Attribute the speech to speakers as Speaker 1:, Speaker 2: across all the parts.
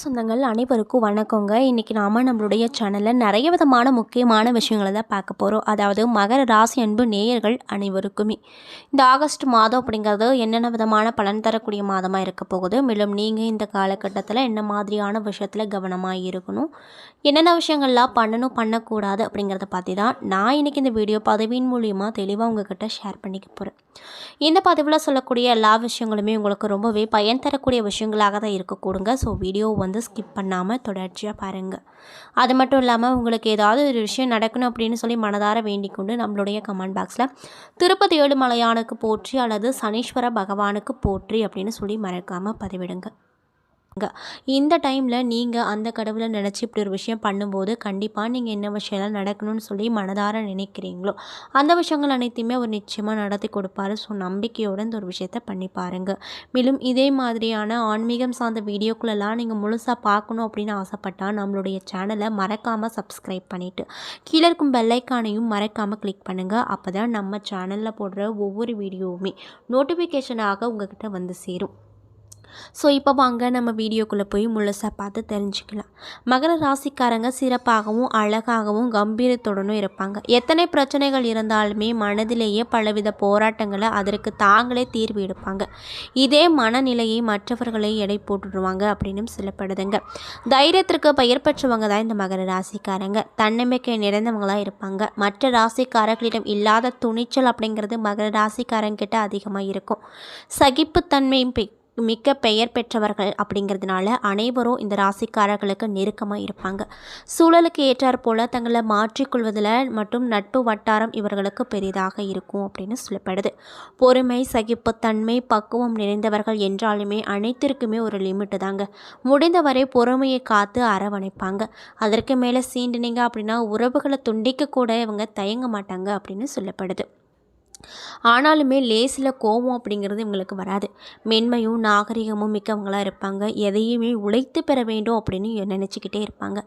Speaker 1: சொந்தங்கள் அனைவருக்கும் வணக்கங்க. இன்றைக்கி நாம் நம்மளுடைய சேனலில் நிறைய விதமான முக்கியமான விஷயங்களை தான் பார்க்க போகிறோம் அதாவது மகர ராசி அன்பு நேயர்கள் அனைவருக்குமே. இந்த ஆகஸ்ட் மாதம் அப்படிங்கிறது என்னென்ன விதமான பலன் தரக்கூடிய மாதமாக இருக்க போகுது? மேலும் நீங்கள் இந்த காலகட்டத்தில் என்ன மாதிரியான விஷயத்தில் கவனமாக இருக்கணும்? என்னென்ன விஷயங்கள்லாம் பண்ணணும் பண்ணக்கூடாது அப்படிங்கிறத பற்றி தான் நான் இன்றைக்கி இந்த வீடியோ பதவியின் மூலியமாக தெளிவாக உங்ககிட்ட ஷேர் பண்ணிக்க போகிறேன் இந்த பதிவில் சொல்லக்கூடிய எல்லா விஷயங்களுமே உங்களுக்கு ரொம்பவே பயன் தரக்கூடிய விஷயங்களாக தான் இருக்கக்கூடுங்க ஸோ வீடியோ வந்து ஸ்கிப் பண்ணாமல் தொடர்ச்சியாக பாருங்கள் அது மட்டும் இல்லாமல் உங்களுக்கு ஏதாவது ஒரு விஷயம் நடக்கணும் அப்படின்னு சொல்லி மனதார வேண்டிக் கொண்டு நம்மளுடைய கமெண்ட் பாக்ஸில் திருப்பதி ஏழுமலையானுக்கு போற்றி அல்லது சனீஸ்வர பகவானுக்கு போற்றி அப்படின்னு சொல்லி மறக்காமல் பதிவிடுங்க. இந்த டைமில் நீங்கள் அந்த கடவுளை நினச்சி இப்படி ஒரு விஷயம் பண்ணும்போது கண்டிப்பாக நீங்கள் என்ன விஷயம்லாம் நடக்கணும்னு சொல்லி மனதார நினைக்கிறீங்களோ அந்த விஷயங்கள் அனைத்தையுமே அவர் நிச்சயமாக நடத்தி கொடுப்பாரு. ஸோ நம்பிக்கையோடு இந்த ஒரு விஷயத்த பண்ணி பாருங்கள் மேலும் இதே மாதிரியான ஆன்மீகம் சார்ந்த வீடியோக்குள்ளெல்லாம் நீங்கள் முழுசாக பார்க்கணும் அப்படின்னு ஆசைப்பட்டால் நம்மளுடைய சேனலை மறக்காமல் சப்ஸ்கிரைப் பண்ணிவிட்டு கீழே இருக்கும் பெல்லைக்கானையும் மறக்காமல் கிளிக் பண்ணுங்கள் அப்போ தான் நம்ம சேனலில் போடுற ஒவ்வொரு வீடியோவுமே நோட்டிஃபிகேஷனாக உங்ககிட்ட வந்து சேரும். ஸோ இப்போ வாங்க நம்ம வீடியோக்குள்ளே போய் முழுசாக பார்த்து தெரிஞ்சுக்கலாம். மகர ராசிக்காரங்க சிறப்பாகவும் அழகாகவும் கம்பீரத்துடனும் இருப்பாங்க. எத்தனை பிரச்சனைகள் இருந்தாலுமே மனதிலேயே பலவித போராட்டங்களை அதற்கு தாங்களே தீர்வு எடுப்பாங்க. இதே மனநிலையை மற்றவர்களை எடை போட்டுடுவாங்க அப்படின்னு சொல்லப்படுதுங்க. தைரியத்திற்கு பெயர் பெற்றவங்க தான் இந்த மகர ராசிக்காரங்க. தன்னம்பிக்கை நிறைந்தவங்களாக இருப்பாங்க. மற்ற ராசிக்காரர்களிடம் இல்லாத துணிச்சல் அப்படிங்கிறது மகர ராசிக்காரங்கிட்ட அதிகமாக இருக்கும். சகிப்புத்தன்மையும் பெ- மிக்க பெயர் பெற்றவர்கள் அப்படிங்கிறதுனால அனைவரும் இந்த ராசிக்காரர்களுக்கு நெருக்கமாக இருப்பாங்க. சூழலுக்கு ஏற்றாற் போல தங்களை மாற்றிக்கொள்வதில் மற்றும் நட்பு வட்டாரம் இவர்களுக்கு பெரிதாக இருக்கும் அப்படின்னு சொல்லப்படுது. பொறுமை சகிப்புத்தன்மை பக்குவம் நிறைந்தவர்கள் என்றாலுமே அனைத்திற்குமே ஒரு லிமிட்டு தாங்க. முடிந்தவரை பொறுமையை காத்து அரவணைப்பாங்க. அதற்கு மேலே சீண்டுனீங்க அப்படின்னா உறவுகளை துண்டிக்க கூட இவங்க தயங்க மாட்டாங்க அப்படின்னு சொல்லப்படுது. ஆனாலுமே லேசில் கோபம் அப்படிங்கிறது இவங்களுக்கு வராது. மென்மையும் நாகரிகமும் மிக்கவங்களாக இருப்பாங்க. எதையுமே உழைத்து பெற வேண்டும் அப்படின்னு நினச்சிக்கிட்டே இருப்பாங்க.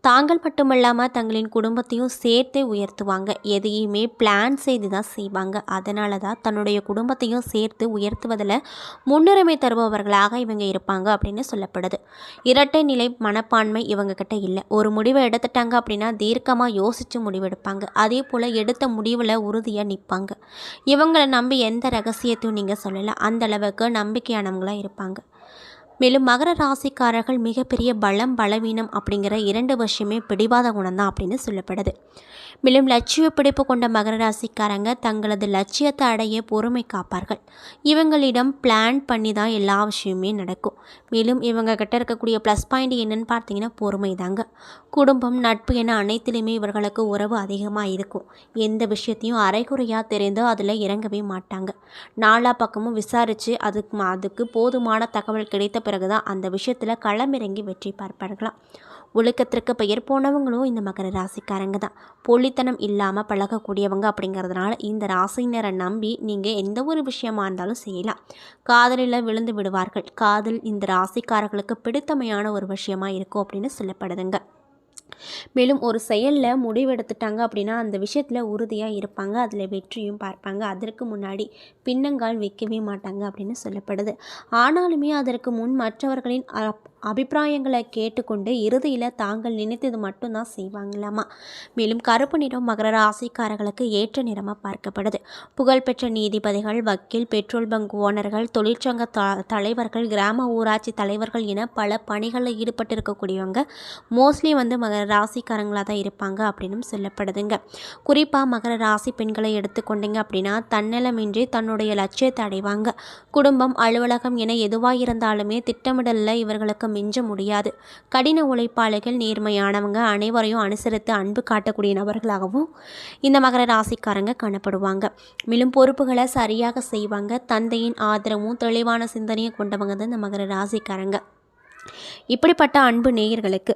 Speaker 1: தாங்கள் மட்டுமல்லாமல் தங்களின் குடும்பத்தையும் சேர்த்தே உயர்த்துவாங்க. எதையுமே பிளான் செய்து தான் செய்வாங்க. அதனால தான் தன்னுடைய குடும்பத்தையும் சேர்த்து உயர்த்துவதில் முன்னுரிமை தருபவர்களாக இவங்க இருப்பாங்க அப்படின்னு சொல்லப்படுது. இரட்டை நிலை மனப்பான்மை இவங்க கிட்ட இல்லை. ஒரு முடிவை எடுத்துட்டாங்க அப்படின்னா தீர்க்கமாக யோசித்து முடிவெடுப்பாங்க. அதே போல் எடுத்த முடிவில் உறுதியாக நிற்பாங்க இவங்களை நம்பி எந்த ரகசியத்தையும் நீங்கள் சொல்லலை. அந்த அளவுக்கு நம்பிக்கையானவங்களாக இருப்பாங்க. மேலும் மகர ராசிக்காரர்கள் மிகப்பெரிய பலம் பலவீனம் அப்படிங்கிற இரண்டு விஷயமே பிடிவாத குணம்தான் அப்படின்னு சொல்லப்படுது. மேலும் லட்சிய பிடிப்பு கொண்ட மகர ராசிக்காரங்க தங்களது லட்சியத்தை அடைய பொறுமை காப்பார்கள். இவங்களிடம் பிளான் பண்ணி தான் எல்லா விஷயமே நடக்கும். மேலும் இவங்க கிட்ட இருக்கக்கூடிய ப்ளஸ் பாயிண்ட் என்னன்னு பார்த்தீங்கன்னா பொறுமை தாங்க குடும்பம் நட்பு என அனைத்திலுமே இவர்களுக்கு உறவு அதிகமாக இருக்கும். எந்த விஷயத்தையும் அரைகுறையாக தெரிந்து அதில் இறங்கவே மாட்டாங்க. நாலா பக்கமும் விசாரித்து அதுக்கு அதுக்கு போதுமான தகவல் கிடைத்த பிறகு தான் அந்த விஷயத்தில் களமிறங்கி வெற்றி பார்ப்பார்களாம். ஒழுக்கத்திற்கு பெயர் போனவங்களும் இந்த மகர ராசிக்காரங்க தான். போலித்தனம் இல்லாமல் பழகக்கூடியவங்க அப்படிங்கிறதுனால இந்த ராசினரை நம்பி நீங்கள் எந்த ஒரு விஷயமா இருந்தாலும் செய்யலாம். காதலில் விழுந்து விடுவார்கள். காதல் இந்த ராசிக்காரர்களுக்கு பிடித்தமையான ஒரு விஷயமா இருக்கும் அப்படின்னு சொல்லப்படுதுங்க. மேலும் ஒரு செயலில் முடிவெடுத்துட்டாங்க அப்படின்னா அந்த விஷயத்தில் உறுதியாக இருப்பாங்க. அதில் வெற்றியும் பார்ப்பாங்க. அதற்கு முன்னாடி பின்னங்கால் வைக்கவே மாட்டாங்க அப்படின்னு சொல்லப்படுது. ஆனாலுமே அதற்கு முன் மற்றவர்களின் அப்- அபிப்பிராயங்களை கேட்டுக்கொண்டு இறுதியில் தாங்கள் நினைத்தது மட்டும்தான் செய்வாங்களாமா? மேலும் கருப்பு நிறம் மகர ராசிக்காரர்களுக்கு ஏற்ற நிறமாக பார்க்கப்படுது. புகழ்பெற்ற நீதிபதிகள் வக்கீல் பெட்ரோல் பங்க் ஓனர்கள் தொழிற்சங்க த தலைவர்கள் கிராம ஊராட்சி தலைவர்கள் என பல பணிகளில் ஈடுபட்டு இருக்கக்கூடியவங்க மோஸ்ட்லி வந்து மகர ராசிக்காரங்களாக தான் இருப்பாங்க அப்படின்னு சொல்லப்படுதுங்க. குறிப்பாக மகர ராசி பெண்களை எடுத்துக்கொண்டீங்க அப்படின்னா தன்னலமின்றி தன்னுடைய லட்சியத்தை அடைவாங்க. குடும்பம் அலுவலகம் என எதுவாக இருந்தாலுமே திட்டமிடலில் இவர்களுக்கு மிஞ்ச முடியாது. கடின உழைப்பாளிகள் நேர்மையானவங்க. அனைவரையும் அனுசரித்து அன்பு காட்டக்கூடிய நபர்களாகவும் இந்த மகர ராசிக்காரங்க காணப்படுவாங்க. மேலும் பொறுப்புகளை சரியாக செய்வாங்க. தந்தையின் ஆதரவும் தெளிவான சிந்தனையை கொண்டவங்க தான் இந்த மகர ராசிக்காரங்க. இப்படிப்பட்ட அன்பு நேயர்களுக்கு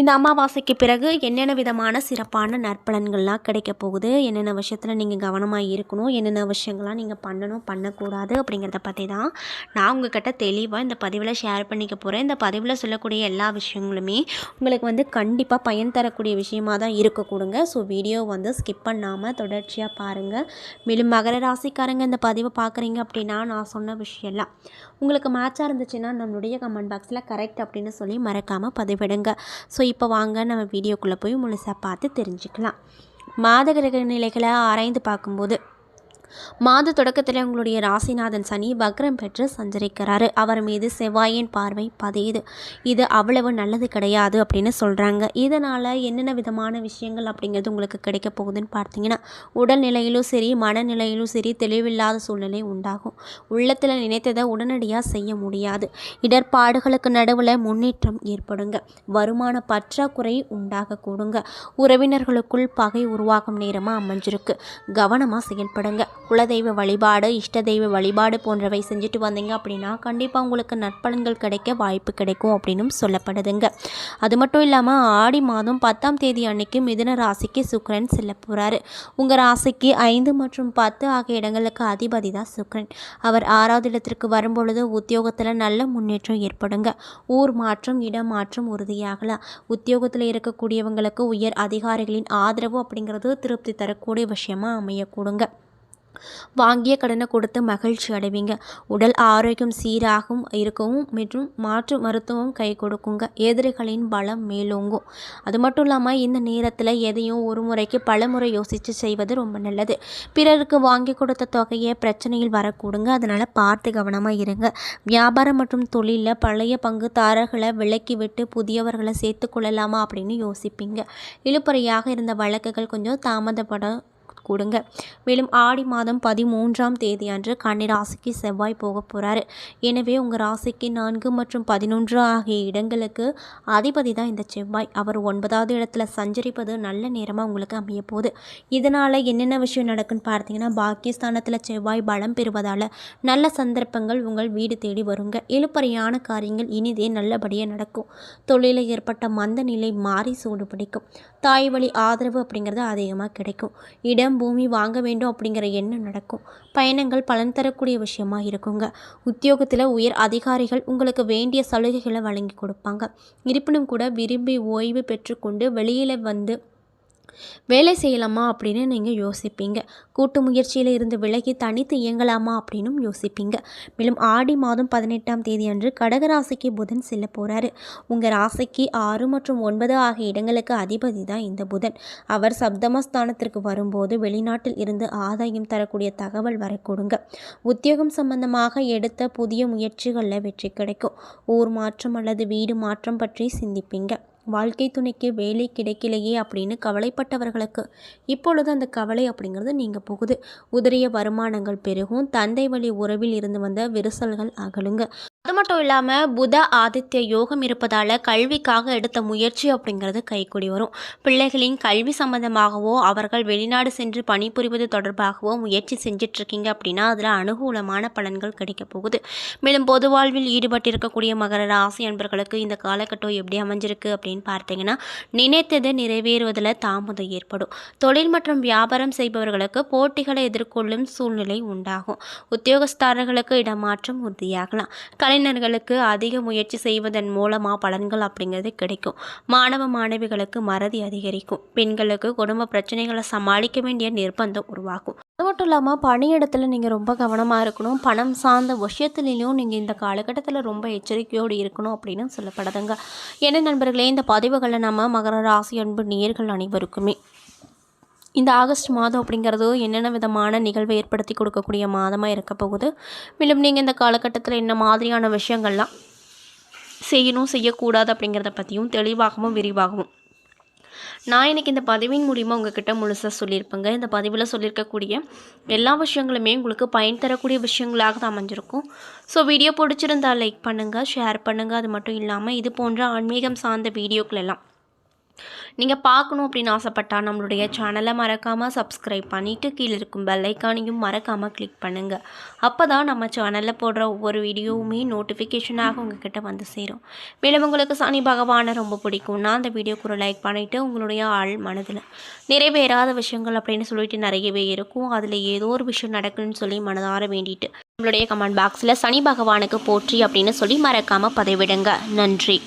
Speaker 1: இந்த அமாவாசைக்கு பிறகு என்னென்ன விதமான சிறப்பான நற்பலன்கள்லாம் கிடைக்க போகுது? என்னென்ன விஷயத்தில் நீங்கள் கவனமாக இருக்கணும்? என்னென்ன விஷயங்கள்லாம் நீங்கள் பண்ணணும் பண்ணக்கூடாது அப்படிங்கிறத பற்றி தான் நான் உங்ககிட்ட தெளிவாக இந்த பதிவில் ஷேர் பண்ணிக்க போகிறேன் இந்த பதிவில் சொல்லக்கூடிய எல்லா விஷயங்களுமே உங்களுக்கு வந்து கண்டிப்பாக பயன் தரக்கூடிய விஷயமாக தான் இருக்க கொடுங்க. ஸோ வீடியோ வந்து ஸ்கிப் பண்ணாமல் தொடர்ச்சியாக பாருங்கள் மேலும் மகர ராசிக்காரங்க இந்த பதிவை பார்க்குறீங்க அப்படின்னா நான் சொன்ன விஷயம்லாம் உங்களுக்கு மேட்சாக இருந்துச்சுன்னா நம்மளுடைய கமெண்ட் பாக்ஸில் கரெக்ட் அப்படின்னு சொல்லி மறக்காமல் பதிவிடுங்க. ஸோ இப்போ வாங்க நம்ம வீடியோக்குள்ளே போய் முழுசாக பார்த்து தெரிஞ்சுக்கலாம். மாத கிரக நிலைகளை ஆராய்ந்து பார்க்கும்போது மாத தொடக்கத்தில் உங்களுடைய ராசிநாதன் சனி வக்ரம் பெற்று சஞ்சரிக்கிறாரு. அவர் மீது செவ்வாயின் பார்வை பதையுது. இது அவ்வளவு நல்லது கிடையாது அப்படின்னு சொல்கிறாங்க இதனால் என்னென்ன விதமான விஷயங்கள் அப்படிங்கிறது உங்களுக்கு கிடைக்க போகுதுன்னு பார்த்தீங்கன்னா உடல்நிலையிலும் சரி மனநிலையிலும் சரி தெளிவில்லாத சூழ்நிலை உண்டாகும். உள்ளத்தில் நினைத்ததை உடனடியாக செய்ய முடியாது. இடர்பாடுகளுக்கு நடுவில் முன்னேற்றம் ஏற்படுங்க. வருமான பற்றாக்குறை உண்டாக கூடுங்க. உறவினர்களுக்குள் பகை உருவாகும் நேரமாக அமைஞ்சிருக்கு. கவனமாக செயல்படுங்க. குலதெய்வ வழிபாடு இஷ்ட தெய்வ வழிபாடு போன்றவை செஞ்சுட்டு வந்தீங்க அப்படின்னா கண்டிப்பாக உங்களுக்கு நற்பலன்கள் கிடைக்க வாய்ப்பு கிடைக்கும் அப்படின்னும் சொல்லப்படுதுங்க. அது மட்டும் இல்லாமல் ஆடி மாதம் பத்தாம் தேதி அன்னைக்கு மிதுன ராசிக்கு சுக்கரன் செல்ல போகிறாரு உங்கள் ராசிக்கு ஐந்து மற்றும் பத்து ஆகிய இடங்களுக்கு அதிபதி தான் சுக்கரன். அவர் ஆறாவது இடத்திற்கு வரும்பொழுது உத்தியோகத்தில் நல்ல முன்னேற்றம் ஏற்படுங்க. ஊர் மாற்றம் இடம் மாற்றம் உறுதியாகலாம். உத்தியோகத்தில் இருக்கக்கூடியவங்களுக்கு உயர் அதிகாரிகளின் ஆதரவு அப்படிங்கிறது திருப்தி தரக்கூடிய விஷயமா அமையக்கூடுங்க. வாங்கிய கடனை கொடுத்து மகிழ்ச்சி அடைவீங்க. உடல் ஆரோக்கியம் சீராகவும் இருக்கவும் மற்றும் மாற்று மருத்துவம் கை கொடுக்குங்க. எதிரிகளின் பலம் மேலோங்கும். அது மட்டும் இல்லாமல் இந்த நேரத்தில் எதையும் ஒரு முறைக்கு பல முறை யோசித்து செய்வது ரொம்ப நல்லது. பிறருக்கு வாங்கி கொடுத்த தொகையை பிரச்சனையில் வரக்கூடுங்க. அதனால் பார்த்து கவனமாக இருங்க. வியாபாரம் மற்றும் தொழிலில் பழைய பங்குதாரர்களை விலக்கி விட்டு புதியவர்களை சேர்த்து கொள்ளலாமா அப்படின்னு யோசிப்பீங்க. இழுப்பறையாக இருந்த வழக்குகள் கொஞ்சம் தாமதப்பட கொடுங்க. மேலும் ஆடி மாதம் பதிமூன்றாம் தேதி அன்று கன்னிராசிக்கு செவ்வாய் போக போகிறாரு எனவே உங்கள் ராசிக்கு நான்கு மற்றும் பதினொன்று ஆகிய இடங்களுக்கு அதிபதி தான் இந்த செவ்வாய். அவர் ஒன்பதாவது இடத்துல சஞ்சரிப்பது நல்ல நேரமாக உங்களுக்கு அமைய போகுது இதனால் என்னென்ன விஷயம் நடக்குன்னு பார்த்தீங்கன்னா பாக்கியஸ்தானத்தில் செவ்வாய் பலம் பெறுவதால் நல்ல சந்தர்ப்பங்கள் உங்கள் வீடு தேடி வருங்க. இழுப்பறையான காரியங்கள் இனிதே நல்லபடியாக நடக்கும். தொழிலில் ஏற்பட்ட மந்த நிலை மாறி சூடு பிடிக்கும். தாய் வழி ஆதரவு அப்படிங்கிறது அதிகமாக கிடைக்கும். இடம் பூமி வாங்க வேண்டும் அப்படிங்கிற எண்ணம் நடக்கும். பயணங்கள் பலன் தரக்கூடிய விஷயமா இருக்குங்க. உத்தியோகத்தில் உயர் அதிகாரிகள் உங்களுக்கு வேண்டிய சலுகைகளை வழங்கி கொடுப்பாங்க. இருப்பினும் கூட விரும்பி ஓய்வு பெற்றுக்கொண்டு வெளியில் வந்து வேலை செய்யலாமா அப்படின்னு நீங்கள் யோசிப்பீங்க. கூட்டு முயற்சியில் இருந்து விலகி தனித்து இயங்கலாமா அப்படின்னும் யோசிப்பீங்க. மேலும் ஆடி மாதம் பதினெட்டாம் தேதி அன்று கடகராசிக்கு புதன் செல்ல போகிறாரு உங்கள் ராசிக்கு ஆறு மற்றும் ஒன்பது ஆகிய இடங்களுக்கு அதிபதி தான் இந்த புதன். அவர் சப்தமஸ்தானத்திற்கு வரும்போது வெளிநாட்டில் இருந்து ஆதாயம் தரக்கூடிய தகவல் வரக்கூடுங்க உத்தியோகம் சம்பந்தமாக எடுத்த புதிய முயற்சிகளில் வெற்றி கிடைக்கும். ஊர் மாற்றம் அல்லது வீடு மாற்றம் பற்றி சிந்திப்பீங்க. வாழ்க்கை துணைக்கு வேலை கிடைக்கலையே அப்படின்னு கவலைப்பட்டவர்களுக்கு இப்பொழுது அந்த கவலை அப்படிங்கிறது நீங்கள் போகுது. உதிரிய வருமானங்கள் பெருகும். தந்தை வழி உறவில் இருந்து வந்த விரிசல்கள் அகலுங்க. அது மட்டும் இல்லாமல் புத ஆதித்ய யோகம் இருப்பதால் கல்விக்காக எடுத்த முயற்சி அப்படிங்கிறது கைக்கூடி வரும். பிள்ளைகளின் கல்வி சம்பந்தமாகவோ அவர்கள் வெளிநாடு சென்று பணிபுரிவது தொடர்பாகவோ முயற்சி செஞ்சிட்ருக்கீங்க அப்படின்னா அதில் அனுகூலமான பலன்கள் கிடைக்க போகுது. மேலும் பொது வாழ்வில் ஈடுபட்டிருக்கக்கூடிய மகர ராசி அன்பர்களுக்கு இந்த காலகட்டம் எப்படி அமைஞ்சிருக்கு அப்படின்னு பார்த்தீங்கன்னா நினைத்தது நிறைவேறுவதில் தாமதம் ஏற்படும். தொழில் மற்றும் வியாபாரம் செய்பவர்களுக்கு போட்டிகளை எதிர்கொள்ளும் சூழ்நிலை உண்டாகும். உத்தியோகஸ்தாரர்களுக்கு இடமாற்றம் உறுதியாகலாம். கலைஞர்களுக்கு அதிக முயற்சி செய்வதன் மூலமாக பலன்கள் அப்படிங்கிறது கிடைக்கும். மாணவ மாணவிகளுக்கு மறதி அதிகரிக்கும். பெண்களுக்கு குடும்ப பிரச்சனைகளை சமாளிக்க வேண்டிய நிர்பந்தம் உருவாகும். அது மட்டும் இல்லாமல் பணியிடத்தில் நீங்கள் ரொம்ப கவனமாக இருக்கணும். பணம் சார்ந்த விஷயத்துலையும் நீங்கள் இந்த காலகட்டத்தில் ரொம்ப எச்சரிக்கையோடு இருக்கணும் அப்படின்னு சொல்லப்படுதுங்க. என்ன நண்பர்களே இந்த பதிவுகளை நம்ம மகர ராசி அன்பு நேர்கள் அனைவருக்குமே. இந்த ஆகஸ்ட் மாதம் அப்படிங்கிறது என்னென்ன விதமான நிகழ்வை ஏற்படுத்தி கொடுக்கக்கூடிய மாதமாக இருக்க போகுது. மேலும் நீங்கள் இந்த காலகட்டத்தில் என்ன மாதிரியான விஷயங்கள்லாம் செய்யணும் செய்யக்கூடாது அப்படிங்கிறத பற்றியும் தெளிவாகவும் விரிவாகவும் நான் இன்றைக்கி இந்த பதிவின் மூலிமா உங்ககிட்ட முழுசாக சொல்லியிருப்பேங்க. இந்த பதிவில் சொல்லியிருக்கக்கூடிய எல்லா விஷயங்களுமே உங்களுக்கு பயன் தரக்கூடிய விஷயங்களாக தான் அமைஞ்சிருக்கும். ஸோ வீடியோ பிடிச்சிருந்தால் லைக் பண்ணுங்கள் ஷேர் பண்ணுங்கள் அது மட்டும் இல்லாமல் இது போன்ற ஆன்மீகம் சார்ந்த வீடியோக்கள் எல்லாம் நீங்கள் பார்க்கணும் அப்படின்னு ஆசைப்பட்டால் நம்மளுடைய சேனலை மறக்காமல் சப்ஸ்கிரைப் பண்ணிவிட்டு கீழே இருக்கும் பெல்லைக்கானையும் மறக்காமல் கிளிக் பண்ணுங்கள் அப்போ தான் நம்ம சேனலில் போடுற ஒவ்வொரு வீடியோவுமே நோட்டிஃபிகேஷனாக உங்ககிட்ட வந்து சேரும். மேலும் உங்களுக்கு சனி பகவானை ரொம்ப பிடிக்கும்னா அந்த வீடியோக்கு ஒரு லைக் பண்ணிவிட்டு உங்களுடைய ஆள் மனதில் நிறைவேறாத விஷயங்கள் அப்படின்னு சொல்லிட்டு நிறையவே இருக்கும். அதில் ஏதோ ஒரு விஷயம் நடக்குன்னு சொல்லி மனதார வேண்டிட்டு நம்மளுடைய கமெண்ட் பாக்ஸில் சனி பகவானுக்கு போற்றி அப்படின்னு சொல்லி மறக்காமல் பதிவிடுங்க. நன்றி.